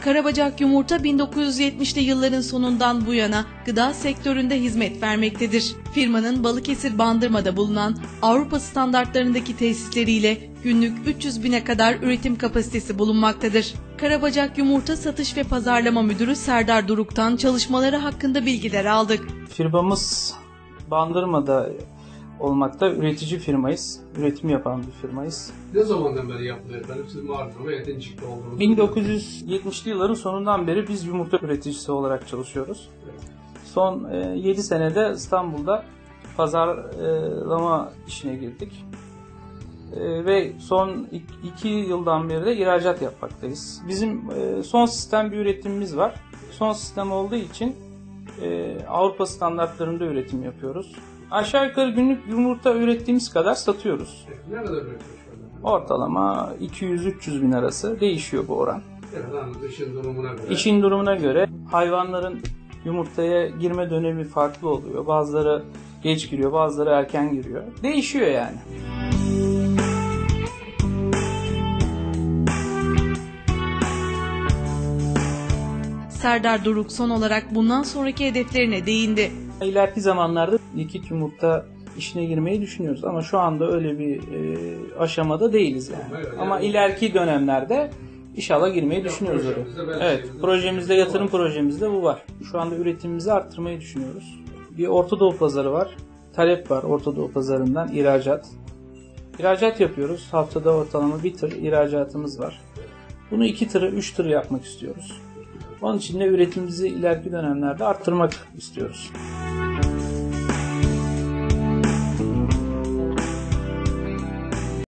Karabacak Yumurta 1970'li yılların sonundan bu yana gıda sektöründe hizmet vermektedir. Firmanın Balıkesir Bandırma'da bulunan Avrupa standartlarındaki tesisleriyle günlük 300 bine kadar üretim kapasitesi bulunmaktadır. Karabacak Yumurta Satış ve Pazarlama Müdürü Serdar Duruk'tan çalışmaları hakkında bilgiler aldık. Firmamız Bandırma'da olmakta üretici firmayız. Üretim yapan bir firmayız. Ne zamandan beri yapılıyor efendim? Siz mağarada ve Edincik'te olduğunuz 1970'li yılların sonundan beri biz yumurta üreticisi olarak çalışıyoruz. Son 7 senede İstanbul'da pazarlama işine girdik. E, Ve son 2 yıldan beri de ihracat yapmaktayız. Bizim e, son sistem bir üretimimiz var. Son sistem olduğu için e, Avrupa standartlarında üretim yapıyoruz. Aşağı yukarı günlük yumurta ürettiğimiz kadar satıyoruz. Ne kadar üretiyor şu anda? Ortalama 200-300 bin arası değişiyor bu oran. Anladım. İşin durumuna göre. İşin durumuna göre hayvanların yumurtaya girme dönemi farklı oluyor. Bazıları geç giriyor, bazıları erken giriyor. Değişiyor yani. Serdar Duruk son olarak bundan sonraki hedeflerine değindi. İleriki zamanlarda likit yumurta işine girmeyi düşünüyoruz ama şu anda öyle bir e, aşamada değiliz yani. Yani- Ama ileriki dönemlerde inşallah girmeyi düşünüyoruz oraya. projemizde belki Evet, projemizde yatırım projemizde bu var. Şu anda üretimimizi arttırmayı düşünüyoruz. Bir Orta Doğu pazarı var. Talep var Orta Doğu pazarından ihracat. İhracat yapıyoruz. Haftada ortalama bir tır ihracatımız var. Bunu iki tırı, üç tır yapmak istiyoruz. Onun için de üretimimizi ileriki dönemlerde arttırmak istiyoruz.